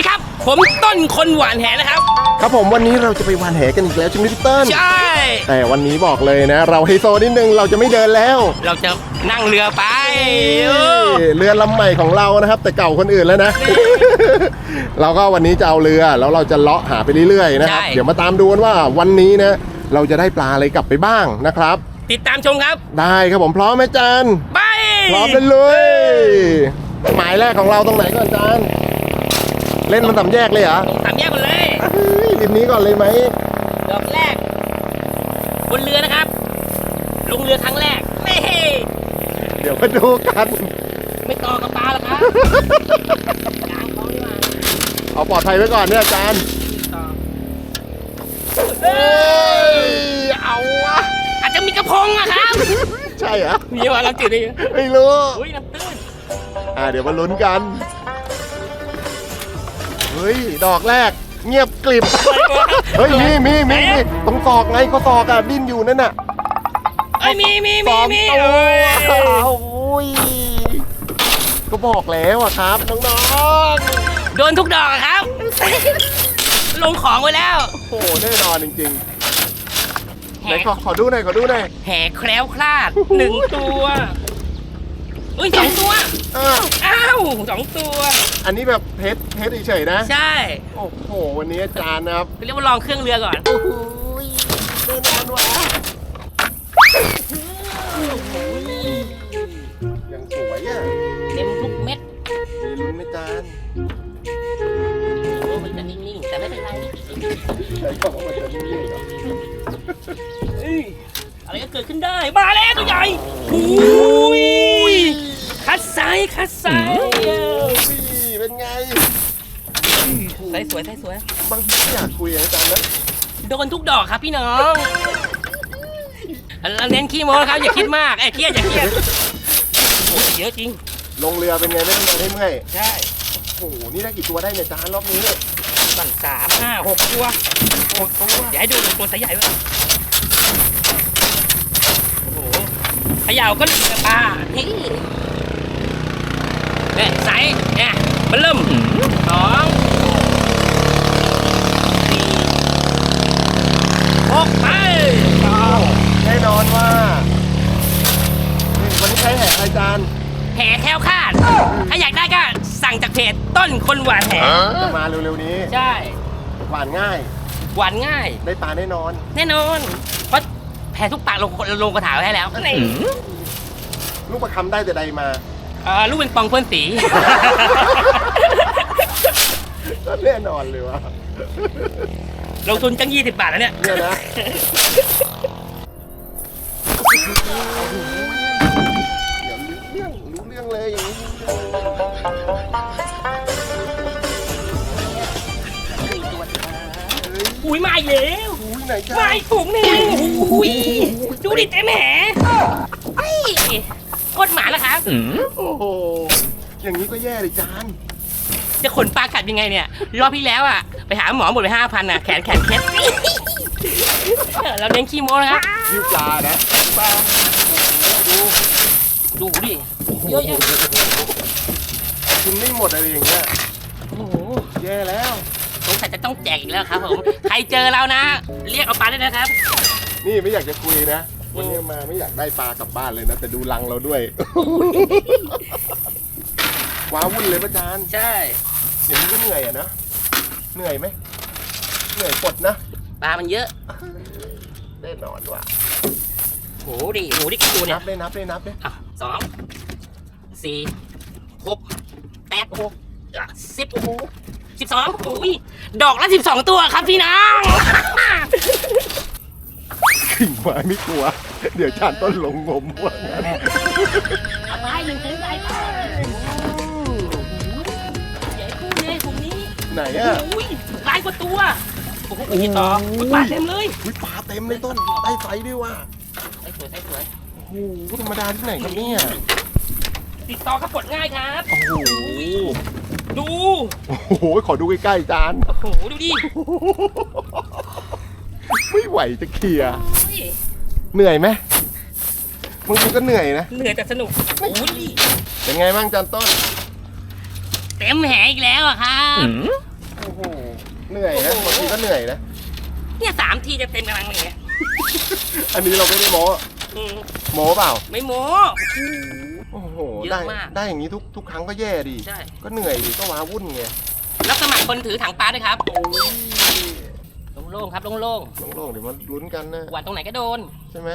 ดีครับ ผมต้นคนหวานแหนะครับ ครับผมวันนี้เราจะไปวานแหกันอีกแล้วใช่ไหมพี่เติ้ลใช่ แต่วันนี้บอกเลยนะ เราไฮโซนิดนึงเราจะไม่เดินแล้วเราจะนั่งเรือไปเออเรือลำใหม่ของเรานะครับ แต่เก่าคนอื่นแล้วนะ เราก็วันนี้จะเอาเรือแล้วเราจะเลาะหาไปเรื่อยๆนะครับ ใช่ เดี๋ยวมาตามดูกันว่าวันนี้นะเราจะได้ปลาอะไรกลับไปบ้างนะครับ ติดตามชมครับ ได้ครับผมพร้อมไหมจานไปพร้อมเลยเลยหมายแรกของเราตรงไหนก่อนจาน เล่นมันสามแยกเลยเหรอสามแยกกันเลยเฮ้ยริมนี้ก่อนเลยไหมดอกแรกบนเรือนะครับ ลงเรือครั้งแรกไม่เดี๋ยวมาดูกัน ไม่ต่อกับปลาหรอกครับกลางท้องนี่มาเอาปลอดภัยไว้ก่อนเนี่ยจานต่อเอ้ยเอาวะอาจจะมีกระพงอะครับใช่เหรอมีว่าน้ำจืดดิไม่รู้อุ้ยน้ำตื้นอ่าเดี๋ยวมาลุ้นกันเฮ้ย ดอกแรก เงียบกลิบ เฮ้ย มีมีมีมีตรงตอกไงเขาตอกอะดิ้นอยู่นั่นน่ะเอ้ยมีมีสมีองมีตัวเอ้ยโอ้ยก็บอกแล้วอะครับน้องโดนทุกดอกอะครับ ลงของไว้แล้ว ๆโอ้โหแน่นอนจริงๆแหไหนขอขอดูหน่อยขอดูหน่อยแห่แคล้วคลาดหนึ่งตัว เฮ้ยสองตัวอ่าอ้าวสองตัว อันนี้แบบเพชรเพชรเฉยๆนะ ใช่โอ้โห วันนี้อาจารย์นะครับเรียกว่าลองเครื่องเรือก่อน โอ้ยแน่นอนว่ะยังสวยอะเต็มทุกเม็ดมีลุ้นไหมจานโอ้มันจะนิ่งๆแต่ไม่เป็นไรใช่บอกว่ามันจะนิ่งๆเหรอเอ้ยอะไรก็เกิดขึ้นได้ มาแล้วตัวใหญ่อุ้ย คัดไซส์คัดไซส์นี่เป็นไงไซส์สวยไซส์สวย บางทีก็อยากคุยกับอาจารย์นะโดนทุกดอกครับพี่น้องเราเน้นขี้โม้ครับอย่าคิดมากไอ้ยเครียดอย่าเครียดโอ้ยเยอะจริง ลงเรือเป็นไงไม่ต้องเดินให้เมื่อยใช่ โอ้โหนี่ได้กี่ตัวได้เนี่ยจานรอบนี้สั่งสามห้าหกตัวโอ้ตัวอย่าให้ดูตัวไซส์ใหญ่ด้วยโอ้โหเขย่าก็เหลือปลาเฮ้ย เนี่ยไซส์เนี่ยมันเริ่มสองสี่หกไปเก้าแน่นอนว่านี่วันนี้ใช้แหกอาจารย์แห่แคล้วคลาด ถ้าอยากได้ก็สั่งจากเพจต้นคนหวานแห่จะมาเร็วๆนี้ใช่ หวานง่าย หวานง่าย ได้ปลาแน่นอน แน่นอน เพราะแผ่ทุกปากลงลงกระถางไว้ให้แล้วนี่ลูกประคำได้แต่ใดมา เอ่อลูกเป็นปองเพื่อนสี ก็แน่นอนเลยว่ะลงทุนจังยี่สิบบาทแล้วเนี่ย เนี่ยนะ เดี๋ยวรู้เรื่องรู้เรื่องเลยอย่างนี้รู้เรื่องเลยเฮ้ยอุ้ยมาอีกแล้วอุ้ยไหนจ้า มาอีกถุงหนึ่งอุ้ยดูดิเต็มแหเฮ้ยโค ตรหมาแล้วครับ โอ้โห อย่างนี้ก็แย่เลยจานจะขนปลากัดยังไงเนี่ย รอบที่แล้วอะ ไปหาหมอหมดไปห้าพันอะ แขนแขนเคล็ดเราเน้นขี้โม้นะครับ ยิวปลานะปลาโอ้โหดูดูดิเยอะแยะกินไม่หมดอะไรอย่างเงี้ย โอ้โห แย่แล้ว สงสัยจะต้องแจกอีกแล้วครับผม ใครเจอเรานะ เรียกเอาปลาได้นะครับ นี่ไม่อยากจะคุยนะ วันนี้มาไม่อยากได้ปลากลับบ้านเลยนะ แต่ดูรังเราด้วย ว้าวุ่นเลยป้าจานใช่ อย่างนี้ก็เหนื่อยอะนะ เหนื่อยไหม เหนื่อยกดนะปลามันเยอะแน่นอนว่ะโหดิโหดิกี่ตัวเนี่นัยบเลยนับเลยนับเลยอะสองสี่หกแปดหกอะสิบโอ้โหสิบสองอุ้ยดอกละสิบสองตัวครับพี่น้อง ขิงไม้ไม่กลัว เดี๋ยวจานต้นลงงมว่างั้นอะไรหนึ่งถึงได้ปลาใหญ่คู่เลยกลุ่มนี้ไหนอะอุ้ยหลายกว่าตัวโอ้โหกี่ต่ออุ๊ยปลาเต็มเลยอุ้ยปลาเต็มเลยต้นได้ไฟด้วยว่ะไอ้สวยไอ้สวยโอ้โหธรรมดาที่ไหนครับเนี่ยติดต่อกับกดง่ายครับโอ้โหดูโอ้โหขอดูใกล้ๆจานโอ้โหดูดิไม่ไหวจะเคลียร์ เฮ้ยเหนื่อยไหมบางทีก็เหนื่อยนะ เหนื่อยแต่สนุกโอ้ยเป็นไงบ้างจานต้น เต็มแหอีกแล้วอะครับเหนื่อยนะบางทีก็เหนื่อยนะ เนี่ยสามทีจะเต็มกำลังอย่างเงี้ยอันนี้เราไม่ได้โม้อืมโม้เปล่า ไม่โม้ โอ้โห เยอะได้ มาก ได้อย่างนี้ทุกทุกครั้งก็แย่ดิใช่ ก็เหนื่อยดิก็ว้าวุ่นไง รับสมัครคนถือถังปลาด้วยครับ โอ้ย โล่งๆครับโล่งโล่งๆเดี๋ยวมันลุ้นกันนะ ๆหวานตรงไหนก็โดน ใช่ไหม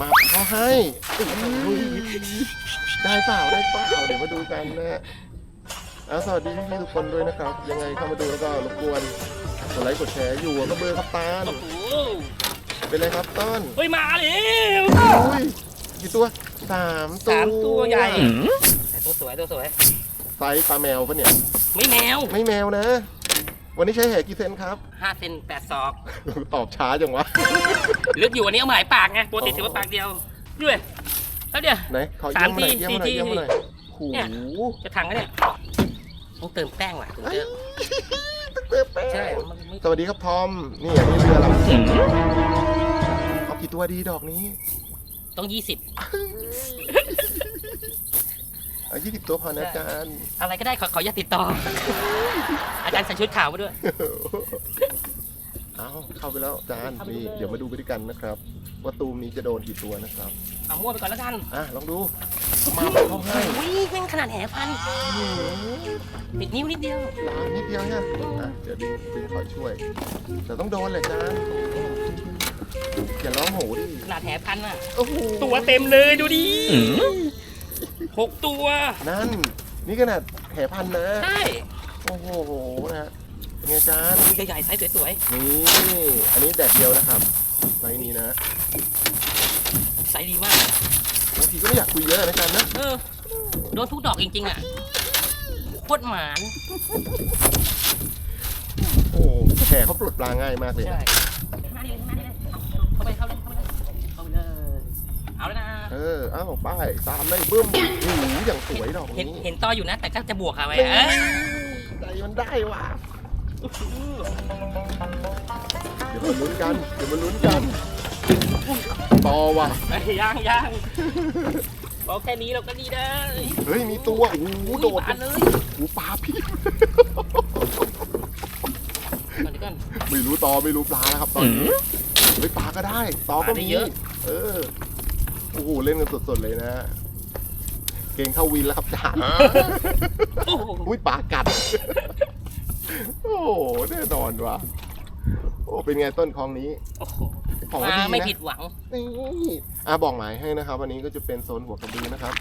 มาเขาให้อุ้ยได้เปล่าได้เปล่าเดี๋ยวมาดูกันนะฮะเอาสวัสดีพี่ๆทุกคนด้วยนะครับ ยังไงเข้ามาดูแล้วก็รบกวนกดไลค์กดแชร์อยู่ก็เบอร์ครับตาลโอ้โหเป็นไรครับต้นเฮ้ยมาแล้วอุ้ยกี่ตัวสามตัวสามตัวใหญ่แต่ตัวสวยตัวสวยไซส์ปลาแมวปะเนี่ย ไม่แมว ไม่แมวนะ วันนี้ใช้แหกี่เซนครับ ห้าเซนแปดศอก ตอบช้าจังวะ ลึกอยู่วันนี้เอามาหลายปากไงปกติถือว่าปากเดียวด้วยแล้วเดี๋ยว ไหนขอสาเยี่ยมมมาหน่อยที่เยี่ยมมาหน่อยสี่เยี่ยมมาหน่อยโอ้เนี่ย โหจะถังกันเนี่ยต้องเติมแป้งว่ะถึงไอ้จะตึ๊กเป๊ะเป๊ะใช่มันไม่สวัสดีครับทอม นี่อันนี้เรือลำเอากี่ตัวดีดอกนี้ ต้องยี่สิบ เอายี่สิบตัวพอนะอาจารย์ อะไรก็ได้ขอขออย่าติดต่อ อาจารย์ใส่ชุดขาวมาด้วย เอาเข้าไปแล้วอาจารย์เข้าไปนี่เลยเดี๋ยวมาดูไปด้วยกันนะครับ ว่าตูมนี้จะโดนกี่ตัวนะครับเอามั่วไปก่อนแล้วกันอะลองดูมาเขาให้อุ้ยแม่งขนาดแหพันหืมติดนิ้วนิดเดียวลานิดเดียวเนี่ยอะเดี๋ยวดึงดึงคอยช่วยแต่ต้องโดนแหละอาจารย์อย่าร้องโหดิขนาดแหพันอะโอ้โหตัวเต็มเลยดูดิ หกตัว นั่น นี่ขนาดแผลพันนะ ใช่โอ้โหนะเป็นไงอาจารย์ตัวใหญ่ๆไซส์สวยนี่อันนี้แดดเดียวนะครับไซส์นี้นะๆไซส์ดีมาก บางทีก็ไม่อยากคุยเยอะนะอาจารย์นะเออ โดนทุกดอกจริงๆอะโคตรหมาน โอ้แผลเขาปลดปลาง่ายมากเลยใช่นะมา ออเอ้าป้ายตามได้บึ้มโอ้โหอย่างสวยดอกเห็นนี้เห็นต่ออยู่นะ แต่ก็จะบวกเอาไว้เฮ้ยเอ้ยใจมันได้ว่ะเดี๋ยวมาลุ้นกันเดี๋ยวมาลุ้นกันต่อว่ะ เอ้ยยังยังบอกแค่นี้เราก็ดีได้เฮ้ยมีตัวโอ้โหโดดปานเลยโอ้โหปลาพี่ ก่อนดีก่อน ไม่รู้ตอไม่รู้ปลานะครับตอนนี้เฮ้ยปลาก็ได้ตอก็ปลาได้มีเยอะ เออโอ้โหเล่นกันสดๆเลยนะเก่งเข้าวินแล้วครับจานโอ้โหอุ้ยปลากัด โอ้โหแน่นอนว่ะโอ้เป็นไงต้นคลองนี้โอ้โหของมาดีไม่นะผิดหวัง นี่อะบอกหมายให้นะครับวันนี้ก็จะเป็นโซนหัวกระบือนะครับ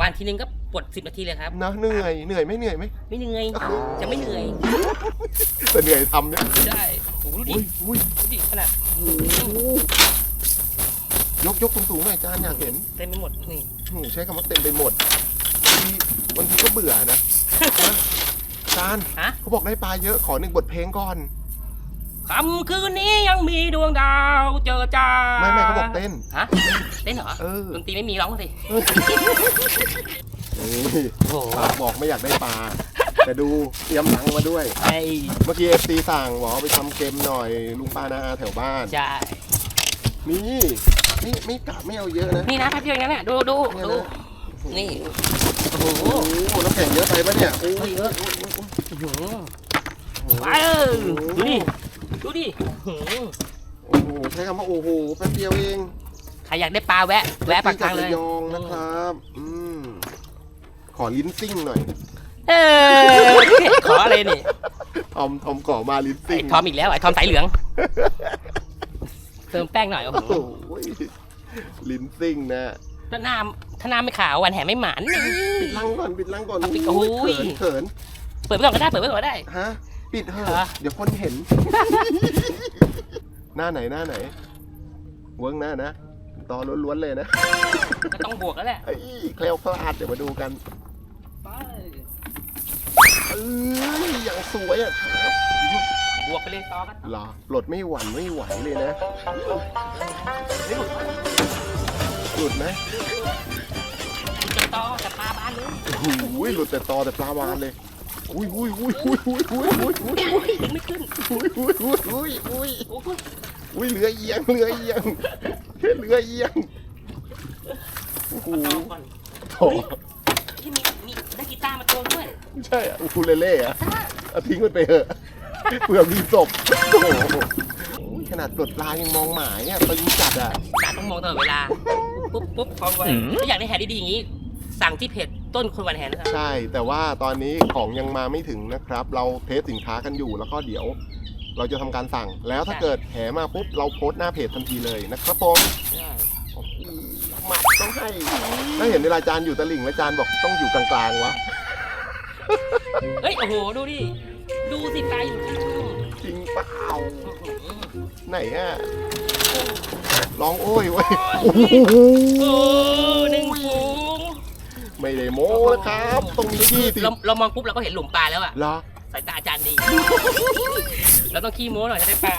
วันทีนึงก็ปวดสิบนาทีเลยครับ นะเหนื่อยเหนื่อยไหม่เหนื่อยไหม ไม่เหนื่อย จะไม่เหนื่อย แต่เหนื่อยทำเนี่ยได้โอ้โหดูดิอุ้ยอุ้ย ดูดิขนาดโอ้โห ยกยกสูงๆหน่อยจานอยากเห็นเต็มไปหมดนี่โอ้โหใช้คำว่าเต็มไปหมดบางทีบางทีก็เบื่อนะนะจานฮะเขาบอกได้ปลาเยอะขอหนึ่งบทเพลงก่อนค่ำคืนนี้ยังมีดวงดาวเจอจ้าไม่ไม่เขาบอกเต้น ฮะเต้นเหรอเออ ดนตรีไม่มีร้องสินี่โอ้โหปากบอกไม่อยากได้ปลาแต่ดูเตรียมหลังมาด้วย ไอ้เมื่อกี้เอฟซีสั่งบอกเอาไปทำเกมหน่อยลุงป้านาอาแถวบ้าน ใช่นี่ นี่ไม่กะไม่เอาเยอะนะนี่นะแป๊บเดียวอย่างนั้นน่ะดูดูเนี่ยดูนะนี่ โอ้โหโอ้โหน้ำแข็งเยอะไปปะเนี่ยโอ้ยเยอะอื้อหือไปเออดูดิดูดิอื้อหือโอ้โหใช้คำว่าโอ้โหแป๊บเดียวเองใครอยากได้ปลาแวะ แวะปากทางเลยระยองนะครับอืมขอลิ้นซิ่งหน่อยเออขออะไรนี่ทอมทอมขอมาลิ้นซิ่ไอ้งทอมอีกแล้วไอ้ทอมสายเหลือง เติมแป้งหน่อยโอ้โอ้โหโหลิ้นซิ่งนะถ้าหน้าถ้าหน้าไม่ขาววันแห่ไม่หมานนี่ ปิดลังก่อนปิดลังก่อนเอาปิดโอ้ย เขินเขินเปิดไว้ก่อนก็ได้เปิดไว้ก่อนก็ได้ ฮะปิดเถเหรออะ เดี๋ยวคนเห็น หน้าไหนหน้าไหน เวิร์กหน้านะตอล้วนๆเลยนะ ก็ต้องบวกแล้วแหละไอ้ยแคล้วคลาดเดี๋ยวมาดูกัน ไปเอ้ยอย่างสวยอะครับบ วกไปเลยต่อกันเหรอปลดไม่หวั่นไม่ไหวเลยนะหลุดไหมจะต่อจะปลาบ้านเลยโอ้โหหลุดแต่ตอแต่ปลาวานเลยอุ้ยอุ้ยอุ้ยอุ้ยอุ้ยอุ้ยอุ้ยอุ้ยอุ้ยดึงไม่ขึ้นอุ้ยอุ้ยอุ้ยอุ้ยอุ้ยโอ้โหอุ้ยเรือเอียงเรือเอียงเรือเอียงโอ้โหต่อก่อนโถที่มีมีได้กีตาร์มาตัวด้วยใช่อะอูคูเลเล่อะเอาทิ้งมันไปเถอะ เผื่อมีศพโอ้โหโอ้ยขนาดตรวจลายยังมองหมายอะตึงจัดอะตาต้องมองตลอดเวลา ปุ๊บปุ๊บพร้อมไว้ถ้าอยากได้แหดีๆอย่างนี้ สั่งที่เพจต้นคนวันแหนะครับ ใช่ แต่ว่าตอนนี้ของยังมาไม่ถึงนะครับ เราเทสสินค้ากันอยู่แล้วก็เดี๋ยว เราจะทำการสั่ง แล้วถ้าเกิดแหมาปุ๊บเราโพสต์หน้าเพจทันทีเลยนะครับผมหมัดต้องให้แล้วเห็นเวลาจานอยู่ตะลิ่งแล้วจานบอกต้องอยู่กลางๆวะ เฮ้ย โอ้โห ดูดิ ดูสิปลาอยู่ข้างนอกจริงเปล่าอื้อหือไหนอะร้องโอ้ยเว้ยโอ้โอ้โหโอ้หนึ่งฝูงไม่ได้โม้นะครับ ตรงนี้ที่สิเราเรามองปุ๊บเราก็เห็นหลุมปลาแล้วอะเหรอสายตาอาจารย์ดี เราต้องขี้โม้หน่อยจะได้ปลา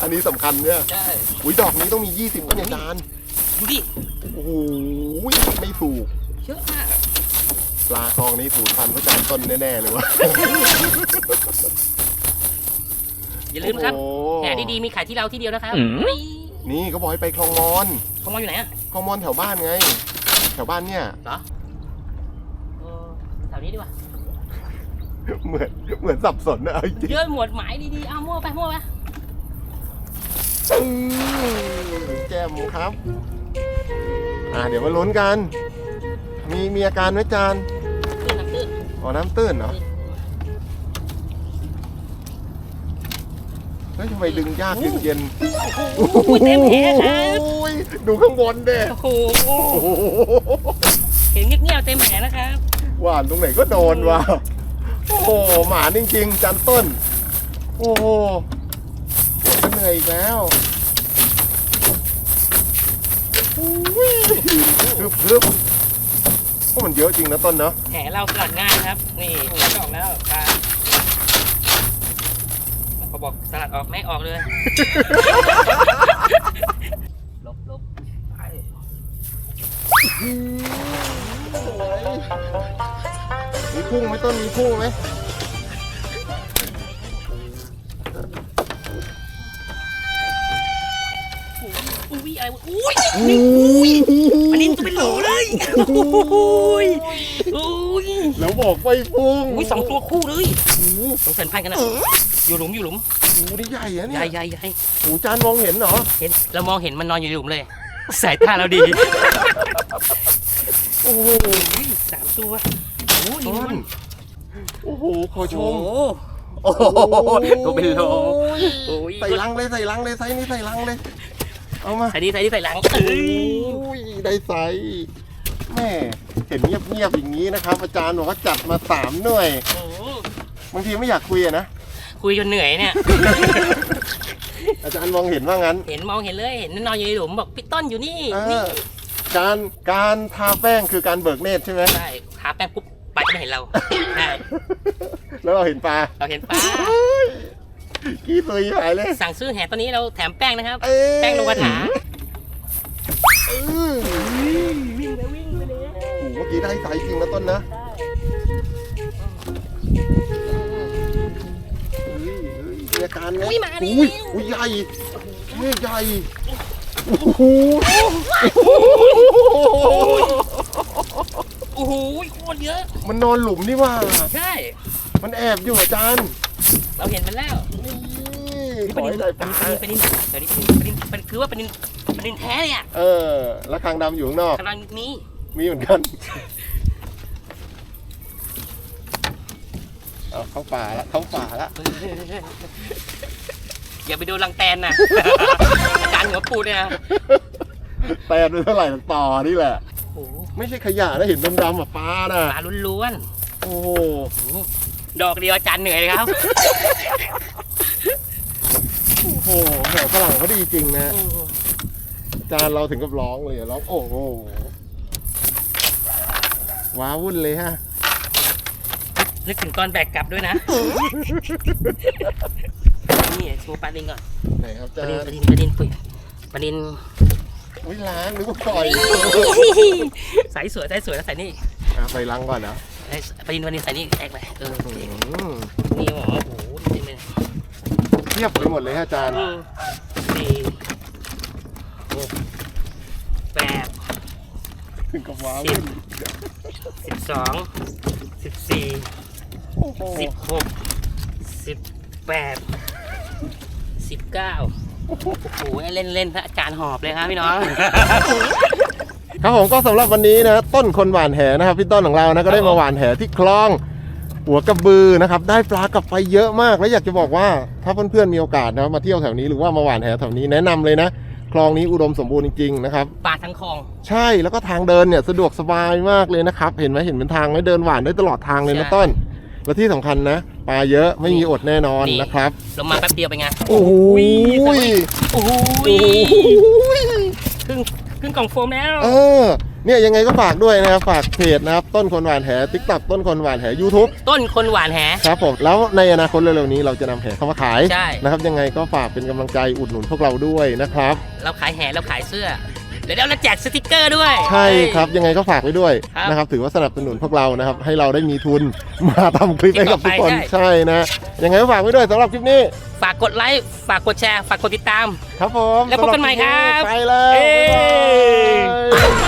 อันนี้สำคัญเนี่ยใช่อุ้ยดอกนี้ต้องมี 20ก็เนี่ยจานดูดิโอ้โหไม่ถูกเยอะมากอะ ปลาคลองนี้สูญพันธุ์เพราะจานต้นแน่ๆเลยวะ อย่าลืมนะครับโอ้แหดีๆมีขายที่เราที่เดียวนะครับนี่นี่เขาบอกให้ไปคลองมอนเขามาอยู่ไหนอะคลองมอนแถวบ้านไง แถวบ้านเนี่ย เหรอเออแถวนี้ดีกว่าเหมือนเหมือนสับสนนะเอาจริงเยอะหมวดหมายดีๆเอามั่วไปมั่วไปอืมแจ่มครับ อ่าเดี๋ยวมาลุ้นกัน มีมีอาการไหมจานตื้นน้ำตื้น อ๋อน้ำตื้นเหรอ เฮ้ยทำไมดึงยากดึงเย็นโอ้โหเต็มแหครับ โอ้ยดูข้างบนเด้โอ้โหโอ้โหเห็นเงียบๆเต็มแหนะครับหวานตรงไหนก็โดนว่ะ โอ้โหหมาจริงๆจันต้น โอ้โหจะเหนื่อยอีกแล้วอุ้ยพึบพึบพว กมันเยอะจริงนะต้นเนาะแหเราสลัดง่ายครับ นี่สลัดออกแล้วครับเขาบอกสลัดออกไม่ออกเลย ลบลบไปมีพุ่งไหมต้นมีพุ่งไหม อุ้ยอะไรวะอุ้ยนี่อุ้ยอันนี้ตัวเป็นโหลเลยอุ้ยอุ้ยแล้วบอกไปพุ่งอุ้ยสองตัวคู่เลยโอ้โหสองแสนพันกันอะอยู่หลุมอยู่หลุมโอ้โหนี่ใหญ่อะใหเนี่ญ่ยใหญ่ใหญ่โอ้โหจานมองเห็นเหรอเห็นเรามองเห็นมันนอนอยู่ในหลุมเลยสายตาเราดีโอ้โหอุ้ยสามตัวโอ้ยต้มันนโอ้โหขอชโอ้มโหโอ้โหตัวเป็นโลโอ้ยใส่ลังเลยใส่ลังเลยไซส์นี้ใส่ลังเลย เอามาใส่ดีใส่ดีใส่หลังเอ้ยโอ้ยได้ไซส์แม่เห็นเงียบๆอย่างนี้นะครับ อาจารย์บอกว่าจัดมาสามหน่วยโอ้โหบางทีไม่อยากคุยอะนะ คุยจนเหนื่อยเนี่ย อาจารย์มองเห็นว่างั้นเห็นมองเห็นเลยเห็นนอนอยู่ในหลุมบอกพี่ต้นอยู่นี่เอนี่อการการทาแป้งคือการเบิกเนตรใช่ไหมใช่ทาแป้งปุ๊บปลาจะไม่เห็นเราใช่แล้วเราเห็นปลาเราเห็นปลา ขี้ตุยหายเลย สั่งซื้อแหตัวนี้เราแถมแป้งนะครับ เอ้ย แป้งลงกระถาเออวิ่งไปวิ่งไปเลยโอ้โหเมื่อกี้ได้ไซส์จริงนะต้นนะเฮ้ยเฮ้ยมีอาการไงอุ้ยมาดิ อุ้ยอุ้ยใหญ่เฮ้ยใหญ่โอ้โหโอ้โหโคตรเยอะ มันนอนหลุมนี่ว่า ใช่ มันแอบอยู่อาจารย์ เราเห็นมันแล้วนี่ นี่ขปอนิให้นได้ปปนิลานปนินปนินปนินปนินคือว่าปนินปนินแท้เลยอะเออแล้วคางดำอยู่ข้างนอกกำลังนี้มีเหมือนกันเอาเข้าป่าละเข้าป่าละอย่าไปโดนรังแตนนะอาจารย์หัวปูดเนี่ยนะแตนเป็นเท่าไหร่ต่อนี่แหละโอ้โหไม่ใช่ขยะนะเห็นดำๆอะปลาน่ะปลาล้วนโอ้โหๆดอกเดียวอาจารย์เหนื่อยเลยครับโอ้โหแหมฝรั่งเขาดีจริงนะ จานเราถึงกับร้องเลยอะร้องโอ้โหว้าวุ่นเลยฮะ นึกถึงตอนแบกกลับด้วยนะ นี่โชว์ปลาดินก่อนไหนครับปลาจานดินปลาดินปลาดินปุ๋ยปลาดินอุ้ยล้างนึกว่าปล่อยใส่สวยใส่สวยแล้วใส่นี่อะใส่ลังก่อนนะไอ้ปลาดินปลาดินใส่นี่แอกไปเอออืมนี่หมอโอ้โหจริงเลยเทียบไปหมดเลยฮะอาจารย์อืมสี่หกแปด ถึงกับว้าวุ่นสิบสองสิบสี่โอ้โหสิบหกสิบแปดสิบเก้าโอ้โหเล่นเล่นๆพระอาจารย์หอบเลยครับพี่น้อง ครับผมก็สำหรับวันนี้นะต้นคนหวานแหนะครับพี่ต้นของเรานะก็ได้มาหวานแหที่คลอง หัวกระบือนะครับ ได้ปลากลับไปเยอะมาก แล้วอยากจะบอกว่าถ้าเพื่อนๆมีโอกาสนะมาเที่ยวแถวนี้หรือว่ามาหวานแหแถวนี้แนะนำเลยนะคลองนี้อุดมสมบูรณ์จริงๆนะครับปลาทั้งคลอง ใช่แล้วก็ทางเดินเนี่ยสะดวกสบายมากเลยนะครับ เห็นไหมเห็นเป็นทางไหมเดินหวานได้ตลอดทางเลยนะใช่ต้น และที่สำคัญนะปลาเยอะไม่มีอดแน่นอนนี่นะครับลงมาแป๊บเดียวเป็นไงโอ้โหโอ้โหโอ้โหครึ่งครึ่งกล่องโฟมแล้ว เออ เนี่ยยังไงก็ฝากด้วยนะครับฝากเพจนะครับต้นคนหวานแหติ๊กต็อกต้นคนหวานแห YouTube ต้นคนหวานแห ครับผมแล้วในอนาคตเร็วๆนี้เราจะนำแหเข้ามาขายใช่ นะครับยังไงก็ฝากเป็นกำลังใจอุดหนุนพวกเราด้วยนะครับ เราขายแหเราขายเสื้อเดี๋ยวเราแจกสติกเกอร์ด้วย ใช่ครับยังไงก็ฝากไว้ด้วยครับนะครับ ถือว่าสนับสนุนพวกเรานะครับ ให้เราได้มีทุน มาทำคลิปให้กับทุกคนคลิปต่อไปใช่นะยังไงก็ฝากไว้ด้วยสำหรับคลิปนี้ฝากกดไลค์ฝากกดแชร์ฝากกดติดตาม ครับผมแล้วพบกันใหม่ครับไปแล้วเอ้ บ๊ายบาย